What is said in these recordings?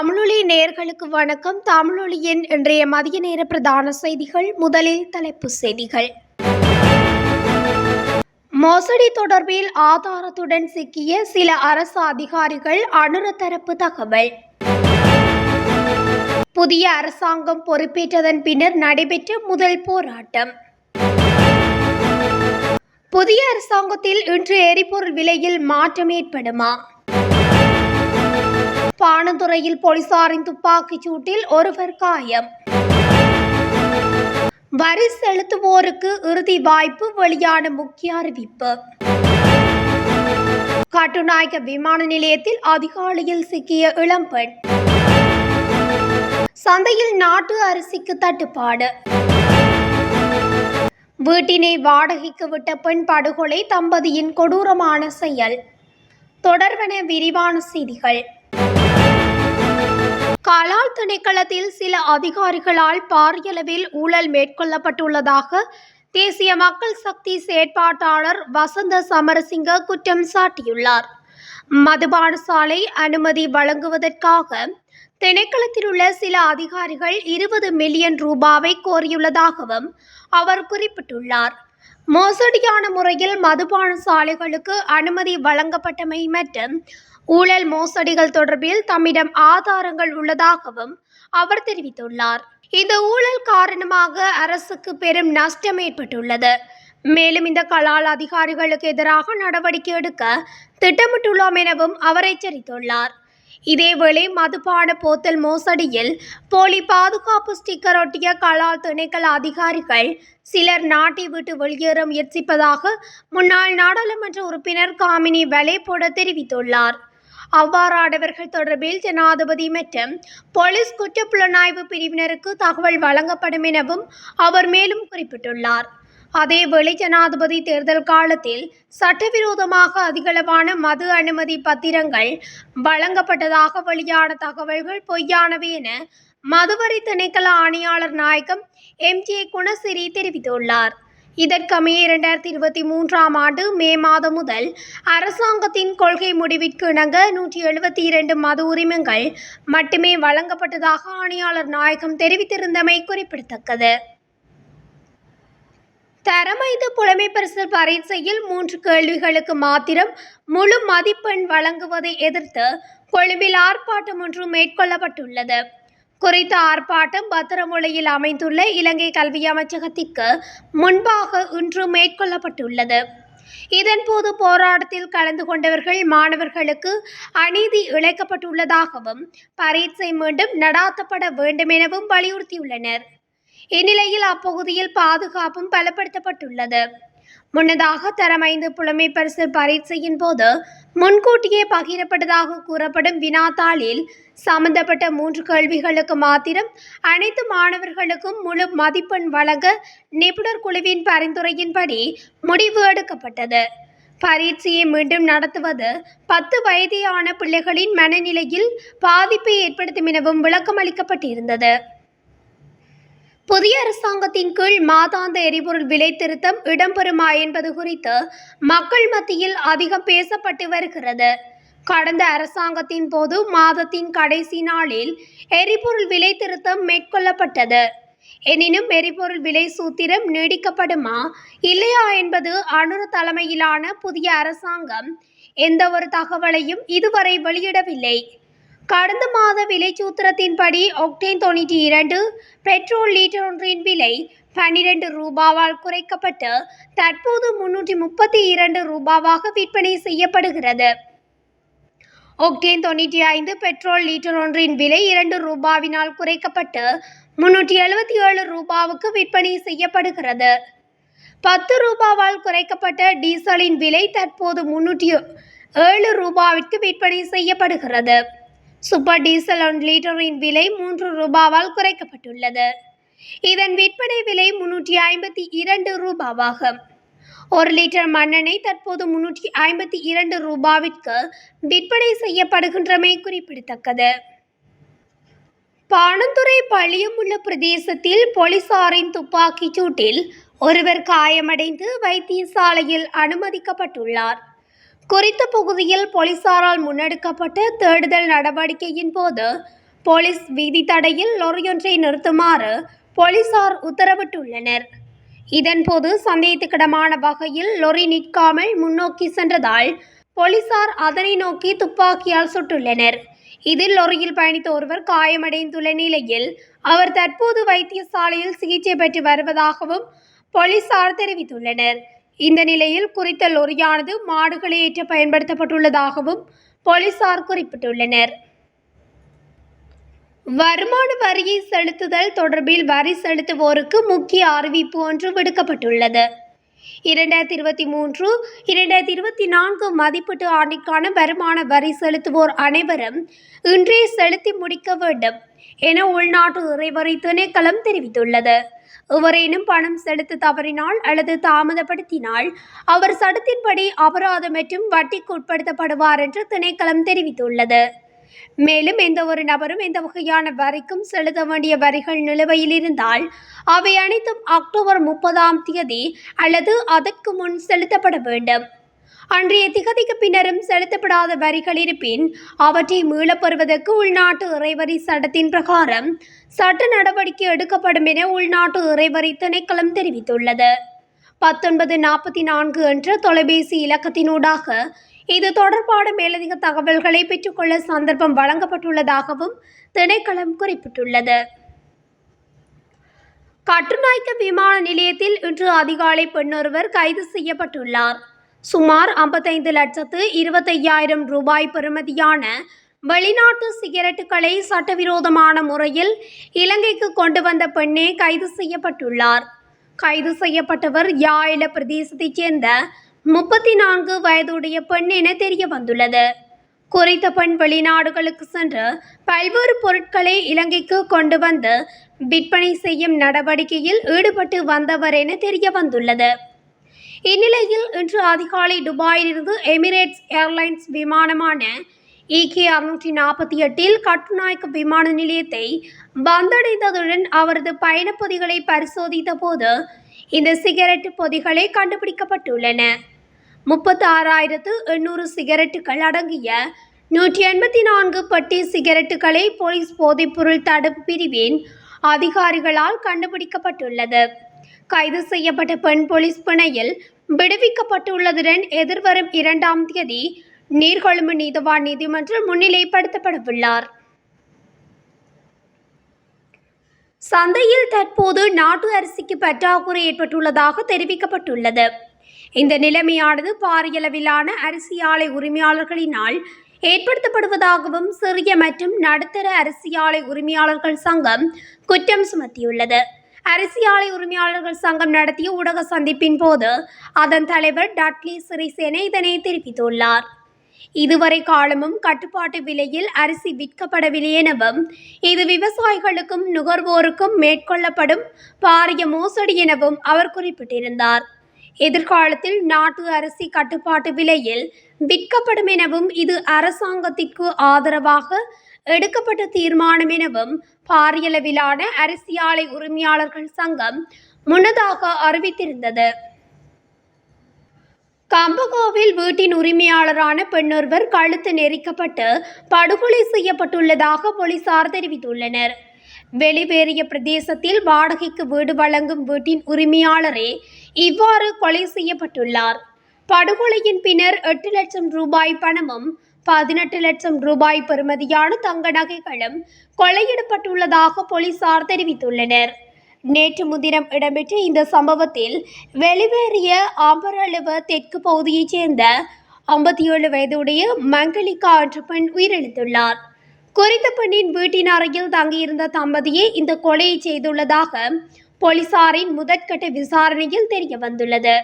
தமிழொலி நேர்களுக்கு வணக்கம். தமிழொலியின் இன்றைய மதிய நேர பிரதான செய்திகள் முதலில் தலைப்புச் செய்திகள். மோசடி தொடர்பில் ஆதாரத்துடன் சிக்கிய சில அரசு அதிகாரிகள் அனுர தரப்பு தகவல். புதிய அரசாங்கம் பொறுப்பேற்றதன் பின்னர் நடைபெற்ற முதல் போராட்டம். புதிய அரசாங்கத்தில் இன்று எரிபொருள் விலையில் மாற்றம் ஏற்படுமா? பானந்துறையில் போலீசாரின் துப்பாக்கிச் சூட்டில் ஒருவர் காயம். வரி செலுத்துவோருக்கு இறுதி வாய்ப்பு வெளியான முக்கிய அறிவிப்பு. கட்டுநாயக்க விமான நிலையத்தில் அதிகாலையில் சிக்கிய இளம்பெண் சந்தையில் நாட்டு அரிசிக்கு தட்டுப்பாடு. வீட்டினை வாடகைக்கு விட்ட பெண் படுகொலை தம்பதியின் கொடூரமான செயல். தொடர்வன விரிவான செய்திகள். கலால் திணைக்களத்தில் சில அதிகாரிகளால் பாரியளவில் ஊழல் மேற்கொள்ளப்பட்டுள்ளதாக தேசிய மக்கள் சக்தி செயற்பாட்டாளர் வசந்த சமரசிங்க குற்றம் சாட்டியுள்ளார். மதுபான சாலை அனுமதி வழங்குவதற்காக திணைக்களத்தில் உள்ள சில அதிகாரிகள் இருபது மில்லியன் ரூபாவை கோரியுள்ளதாகவும் அவர் குறிப்பிட்டுள்ளார். மோசடியான முறையில் மதுபான சாலைகளுக்கு அனுமதி வழங்கப்பட்டமை மற்றும் ஊழல் மோசடிகள் தொடர்பில் தம்மிடம் ஆதாரங்கள் உள்ளதாகவும் அவர் தெரிவித்துள்ளார். இந்த ஊழல் காரணமாக அரசுக்கு பெரும் நஷ்டம் ஏற்பட்டுள்ளது. மேலும் இந்த கலால் அதிகாரிகளுக்கு எதிராக நடவடிக்கை எடுக்க திட்டமிட்டுள்ளோம் எனவும் அவர் எச்சரித்துள்ளார். இதேவேளை மதுபான போத்தல் மோசடியில் போலி பாதுகாப்பு ஸ்டிக்கர் ஒட்டிய கலால் திணைக்கள அதிகாரிகள் சிலர் நாட்டை விட்டு வெளியேற முயற்சிப்பதாக முன்னாள் நாடாளுமன்ற உறுப்பினர் காமினி வலைபோட தெரிவித்துள்ளார். அவ்வாறானவர்கள் தொடர்பில் ஜனாதிபதி மற்றும் போலீஸ் குற்றப்புலனாய்வு பிரிவினருக்கு தகவல் வழங்கப்படும் எனவும் அவர் மேலும் குறிப்பிட்டுள்ளார். அதேவேளை ஜனாதிபதி தேர்தல் காலத்தில் சட்டவிரோதமாக அதிகளவான மது அனுமதி பத்திரங்கள் வழங்கப்பட்டதாக வெளியான தகவல்கள் பொய்யானவை என மதுவரி திணைக்கள ஆணையாளர் நாயகம் எம் ஜே குணசிறி தெரிவித்துள்ளார். இதற்கமைய இரண்டாயிரத்தி இருபத்தி மூன்றாம் ஆண்டு மே மாதம் முதல் அரசாங்கத்தின் கொள்கை முடிவிற்கு இணங்க நூற்றி எழுபத்தி இரண்டு மது உரிமங்கள் மட்டுமே வழங்கப்பட்டதாக ஆணையாளர் நாயகம் தெரிவித்திருந்தமை குறிப்பிடத்தக்கது. தரமைந்து புலமை பரிசல் பரீட்சையில் மூன்று கேள்விகளுக்கு மாத்திரம் முழு மதிப்பெண் வழங்குவதை எதிர்த்து கொழும்பில் ஆர்ப்பாட்டம் ஒன்று மேற்கொள்ளப்பட்டுள்ளது. குறித்த ஆர்ப்பாட்டம் பத்திரமுலையில் அமைந்துள்ள இலங்கை கல்வி அமைச்சகத்திற்கு முன்பாக இன்று மேற்கொள்ளப்பட்டுள்ளது. இதன்போது போராட்டத்தில் கலந்து கொண்டவர்கள் மாணவர்களுக்கு அநீதி இழைக்கப்பட்டுள்ளதாகவும் பரீட்சை மீண்டும் நடாத்தப்பட வேண்டும் எனவும் வலியுறுத்தியுள்ளனர். இந்நிலையில் அப்பகுதியில் பாதுகாப்பும் பலப்படுத்தப்பட்டுள்ளது. முன்னதாக தரமைந்து புலமை பரிசு பரீட்சையின் போது முன்கூட்டியே பகிரப்பட்டதாக கூறப்படும் வினாத்தாளில் சம்பந்தப்பட்ட மூன்று கேள்விகளுக்கு மாத்திரம் அனைத்து மாணவர்களுக்கும் முழு மதிப்பெண் வழங்க நிபுணர் குழுவின் பரிந்துரையின்படி முடிவு எடுக்கப்பட்டது. பரீட்சையை மீண்டும் நடத்துவது பத்து வயதேயான பிள்ளைகளின் மனநிலையில் பாதிப்பை ஏற்படுத்தும் எனவும் விளக்கம் அளிக்கப்பட்டிருந்தது புதிய அரசாங்கத்தின் கீழ் மாதாந்த எரிபொருள் விலை திருத்தம் இடம்பெறுமா என்பது குறித்து மக்கள் மத்தியில் அதிகம் பேசப்பட்டு வருகிறது. கடந்த அரசாங்கத்தின் போது மாதத்தின் கடைசி நாளில் எரிபொருள் விலை திருத்தம் மேற்கொள்ளப்பட்டது. எனினும் எரிபொருள் விலை சூத்திரம் நீடிக்கப்படுமா இல்லையா என்பது அனுர தலைமையிலான புதிய அரசாங்கம் எந்த ஒரு தகவலையும் இதுவரை வெளியிடவில்லை. கடந்த மாத விலை சூத்திரத்தின்படி ஒக்டேன் தொண்ணூற்றி இரண்டு பெட்ரோல் லீட்டர் ஒன்றின் விலை பன்னிரண்டு ரூபாவால் குறைக்கப்பட்டு தற்போது முன்னூற்றி முப்பத்தி இரண்டு ரூபாவாக விற்பனை செய்யப்படுகிறது. ஒக்டேன் தொண்ணூற்றி ஐந்து பெட்ரோல் லீட்டர் ஒன்றின் விலை இரண்டு ரூபாவினால் குறைக்கப்பட்டு முன்னூற்றி எழுபத்தி ஏழு ரூபாவுக்கு விற்பனை செய்யப்படுகிறது. பத்து ரூபாவால் குறைக்கப்பட்ட டீசலின் விலை தற்போது முன்னூற்றி ஏழு ரூபாவிற்கு விற்பனை செய்யப்படுகிறது. சூப்பர் டீசல் ஒன் லிட்டரின் விலை மூன்று ரூபாவால் குறைக்கப்பட்டுள்ளது. இதன் விற்பனை விலை முன்னூற்றி ஐம்பத்தி இரண்டு ரூபாவாகும். ஒரு லிட்டர் மண்ணெண்ணெய் தற்போது முன்னூற்றி ஐம்பத்தி இரண்டு ரூபாவிற்கு விற்பனை செய்யப்படுகின்றமை குறிப்பிடத்தக்கது. பாணந்துறை உள்ள பிரதேசத்தில் போலீசாரின் துப்பாக்கிச் சூட்டில் ஒருவர் காயமடைந்து வைத்தியசாலையில் அனுமதிக்கப்பட்டுள்ளார். குறித்த பகுதியில் போலீசாரால் முன்னெடுக்கப்பட்ட தேடுதல் நடவடிக்கையின் போது போலீஸ் வீதி தடையில் லொரியொன்றை நிறுத்துமாறு போலீசார் உத்தரவிட்டுள்ளனர். இதன்போது சந்தேகத்துக்கிடமான வகையில் லொரி நிற்காமல் முன்னோக்கி சென்றதால் போலீசார் அதனை நோக்கி துப்பாக்கியால் சுட்டுள்ளனர். இதில் லொரியில் பயணித்த ஒருவர் காயமடைந்துள்ள நிலையில் அவர் தற்போது வைத்தியசாலையில் சிகிச்சை பெற்று வருவதாகவும் போலீசார் தெரிவித்துள்ளனர். இந்த நிலையில் குறித்த லொரியானது மாடுகளை ஏற்ற பயன்படுத்தப்பட்டுள்ளதாகவும் போலீசார் குறிப்பிட்டுள்ளனர். வருமான வரியை செலுத்துதல் தொடர்பில் வரி செலுத்துவோருக்கு முக்கிய அறிவிப்பு ஒன்று விடுக்கப்பட்டுள்ளது. இரண்டாயிரத்தி இருபத்தி மூன்று இரண்டாயிரத்தி இருபத்தி நான்கு மதிப்பீட்டு ஆண்டிற்கான வருமான வரி செலுத்துவோர் அனைவரும் இன்றே செலுத்தி முடிக்க வேண்டும் என உள்நாட்டு இறைவரி திணைக்களம் தெரிவித்துள்ளது. எவரேனும் பணம் செலுத்த தவறினால் அல்லது தாமதப்படுத்தினால் அவர் சட்டத்தின்படி அபராதம் மற்றும் வட்டிக்கு உட்படுத்தப்படுவார் என்று திணைக்களம் தெரிவித்துள்ளது. மேலும் எந்த ஒரு நபரும் எந்த வகையான வரிக்கும் செலுத்த வேண்டிய வரிகள் நிலுவையில் இருந்தால் அவை அனைத்தும் அக்டோபர் முப்பதாம் தேதி அல்லது அதற்கு முன் செலுத்தப்பட வேண்டும். அன்றைய திகதிக்கு பின்னரும் செலுத்தப்படாத வரிகள் இருப்பின் அவற்றை மீளப்பெறுவதற்கு உள்நாட்டு இறைவரி சட்டத்தின் பிரகாரம் சட்ட நடவடிக்கை எடுக்கப்படும் என உள்நாட்டு இறைவரி திணைக்களம் தெரிவித்துள்ளது. பத்தொன்பது நாற்பத்தி நான்கு என்ற தொலைபேசி இலக்கத்தினூடாக இது தொடர்பான மேலதிக தகவல்களை பெற்றுக்கொள்ள சந்தர்ப்பம் வழங்கப்பட்டுள்ளதாகவும் திணைக்களம் குறிப்பிட்டுள்ளது. கட்டுநாய்க்க விமான நிலையத்தில் இன்று அதிகாலை பெண்ணொருவர் கைது செய்யப்பட்டுள்ளார். சுமார் ஐம்பத்தைந்து லட்சத்து இருபத்தையாயிரம் ரூபாய் பெறுமதியான வெளிநாட்டு சிகரெட்டுகளை சட்டவிரோதமான முறையில் இலங்கைக்கு கொண்டு வந்த பெண்ணே கைது செய்யப்பட்டுள்ளார். கைது செய்யப்பட்டவர் யாழில பிரதேசத்தைச் சேர்ந்த முப்பத்தி நான்கு வயதுடைய பெண் என தெரிய வந்துள்ளது குறித்த பெண் வெளிநாடுகளுக்கு சென்று பல்வேறு பொருட்களை இலங்கைக்கு கொண்டு வந்து விற்பனை செய்யும் நடவடிக்கையில் ஈடுபட்டு வந்தவர் என தெரிய வந்துள்ளது இந்நிலையில் இன்று அதிகாலை துபாயிலிருந்து எமிரேட்ஸ் ஏர்லைன்ஸ் விமானமான இகே அறுநூற்றி நாற்பத்தி எட்டில் கட்டுநாயக்க விமான நிலையத்தை வந்தடைந்ததுடன் அவரது பயணப்பொதிகளை பரிசோதித்த போது இந்த சிகரெட் பொதிகளை கண்டுபிடிக்கப்பட்டுள்ளன. முப்பத்தி ஆறாயிரத்து எண்ணூறு சிகரெட்டுகள் அடங்கிய நூற்றி எண்பத்தி நான்கு பட்டி சிகரெட்டுகளை போலீஸ் போதைப்பொருள் தடுப்பு பிரிவின் அதிகாரிகளால் கண்டுபிடிக்கப்பட்டுள்ளது. கைது செய்யப்பட்ட பெண் போலீஸ் பிணையில் விடுவிக்கப்பட்டுள்ளதுடன் எதிர்வரும் இரண்டாம் தேதி நீர்கொழும்பு நீதவான் நீதிமன்றம் முன்னிலைப்படுத்தப்படவுள்ளார். சந்தையில் தற்போது நாட்டு அரிசிக்கு பற்றாக்குறை ஏற்பட்டுள்ளதாக தெரிவிக்கப்பட்டுள்ளது. இந்த நிலைமையானது பாரியளவிலான அரிசி ஆலை உரிமையாளர்களினால் ஏற்படுத்தப்படுவதாகவும் சிறிய மற்றும் நடுத்தர அரிசி ஆலை உரிமையாளர்கள் சங்கம் குற்றம் சுமத்தியுள்ளது. அரிசி ஆலை உரிமையாளர்கள் சங்கம் நடத்திய ஊடக சந்திப்பின் போது அதன் தலைவர் டட்லி சிறிசேன இதனை தெரிவித்துள்ளார். இதுவரை காலமும் கட்டுப்பாட்டு விலையில் அரிசி விற்கப்படவில்லை எனவும் இது விவசாயிகளுக்கும் நுகர்வோருக்கும் மேற்கொள்ளப்படும் பாரிய மோசடி எனவும் அவர் குறிப்பிட்டிருந்தார். எதிர்காலத்தில் நாட்டு அரிசி கட்டுப்பாட்டு விலையில் விற்கப்படும் எனவும் இது அரசாங்கத்திற்கு ஆதரவாக எடுக்கப்பட்ட தீர்மானம் எனவும் பாரியளவிலான அரிசி ஆலை உரிமையாளர்கள் சங்கம் முன்னதாக அறிவித்திருந்தது. கம்பகோவில் வீட்டின் உரிமையாளரான பெண்ணொருவர் கழுத்து நெரிக்கப்பட்டு படுகொலை செய்யப்பட்டுள்ளதாக போலீசார் தெரிவித்துள்ளனர். வெளிவேறிய பிரதேசத்தில் வாடகைக்கு வீடு வழங்கும் வீட்டின் உரிமையாளரே இவ்வாறு கொலை செய்யப்பட்டுள்ளார். படுகொலையின் பின்னர் எட்டு லட்சம் ரூபாய் பணமும் பதினெட்டு லட்சம் ரூபாய் பெறுமதியான தங்க நகைகளும் கொள்ளையிடப்பட்டுள்ளதாக போலீசார் தெரிவித்துள்ளனர். நேற்று முன்தினம் இடம்பெற்ற இந்த சம்பவத்தில் வெளிவேறிய ஆம்பரழுவ தெற்கு பகுதியைச் சேர்ந்த ஐம்பத்தி ஏழு வயதுடைய மங்களிகா என்ற பெண் உயிரிழந்துள்ளார். குறித்த பெண்ணின் வீட்டின் அறையில் தங்கியிருந்த தம்பதியே இந்த கொலையை செய்துள்ளதாக போலீசாரின் முதற்கட்ட விசாரணையில் தெரிய வந்துள்ளது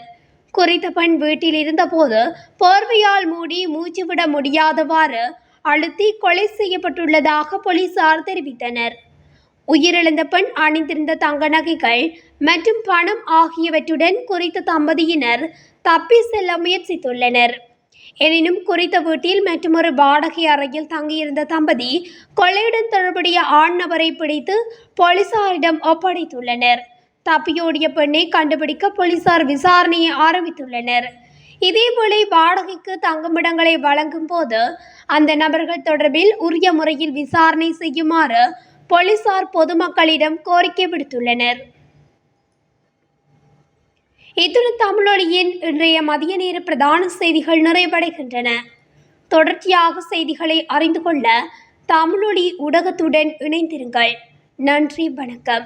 குறித்த பெண் வீட்டில் இருந்தபோது போர்வையால் மூடி மூச்சு விட முடியாதவாறு அழுத்தி கொலை செய்யப்பட்டுள்ளதாக போலீசார் தெரிவித்தனர். உயிரிழந்த பெண் அணிந்திருந்த தங்க நகைகள் மற்றும் பணம் ஆகியவற்றுடன் குறித்த தம்பதியினர் தப்பி செல்ல முயற்சித்துள்ளனர். எனினும் குறித்த வீட்டில் மற்றொரு வாடகை அறையில் தங்கியிருந்த தம்பதி கொள்ளையுடன் தொடர்புடைய ஆண் நபரை பிடித்து போலீசாரிடம் ஒப்படைத்துள்ளனர். தப்பியோடிய பெண்ணை கண்டுபிடிக்க போலீசார் விசாரணையை ஆரம்பித்துள்ளனர். இதேபோல வாடகைக்கு தங்குமிடங்களை வழங்கும் போது அந்த நபர்கள் தொடர்பில் உரிய முறையில் விசாரணை செய்யுமாறு போலீசார் பொதுமக்களிடம் கோரிக்கை விடுத்துள்ளனர். இத்துடன் தமிழொலியின் இன்றைய மதிய நேர பிரதான செய்திகள் நிறைவடைகின்றன. தொடர்ச்சியாக செய்திகளை அறிந்து கொள்ள தமிழொலி ஊடகத்துடன் இணைந்திருங்கள். நன்றி வணக்கம்.